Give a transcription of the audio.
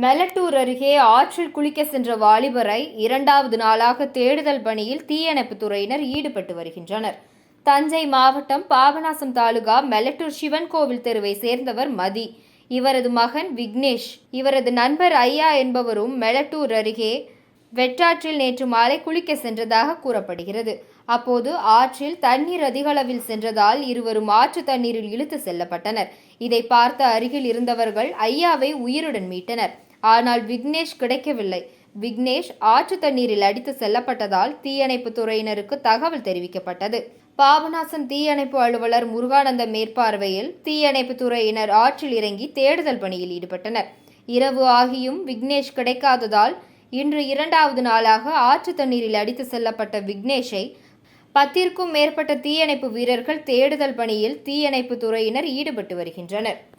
மெலட்டூர் அருகே ஆற்றில் குளிக்க சென்ற வாலிபரை இரண்டாவது நாளாக தேடுதல் பணியில் தீயணைப்பு துறையினர் ஈடுபட்டு வருகின்றனர். தஞ்சை மாவட்டம் பாபநாசம் தாலுகா மெலட்டூர் சிவன் கோவில் தெருவை சேர்ந்தவர் மதி. இவரது மகன் விக்னேஷ். இவரது நண்பர் ஐயா என்பவரும் மெலட்டூர் அருகே வெற்றாற்றில் நேற்று மாலை குளிக்க சென்றதாக கூறப்படுகிறது. அப்போது ஆற்றில் தண்ணீர் அதிகளவில் சென்றதால் இருவரும் ஆற்று தண்ணீரில் இழுத்து செல்லப்பட்டனர். இதை பார்த்த அருகில் இருந்தவர்கள் ஐயாவை உயிருடன் மீட்டனர். ஆனால் விக்னேஷ் கிடைக்கவில்லை. விக்னேஷ் ஆற்று தண்ணீரில் அடித்து செல்லப்பட்டதால் தீயணைப்பு துறையினருக்கு தகவல் தெரிவிக்கப்பட்டது. பாபநாசம் தீயணைப்பு அலுவலர் முருகானந்த மேற்பார்வையில் தீயணைப்பு துறையினர் ஆற்றில் இறங்கி தேடுதல் பணியில் ஈடுபட்டனர். இரவு ஆகியும் விக்னேஷ் கிடைக்காததால் இன்று இரண்டாவது நாளாக ஆற்று தண்ணீரில் அடித்து செல்லப்பட்ட விக்னேஷை பத்திற்கும் மேற்பட்ட தீயணைப்பு வீரர்கள் தேடுதல் பணியில் தீயணைப்பு துறையினர் ஈடுபட்டு வருகின்றனர்.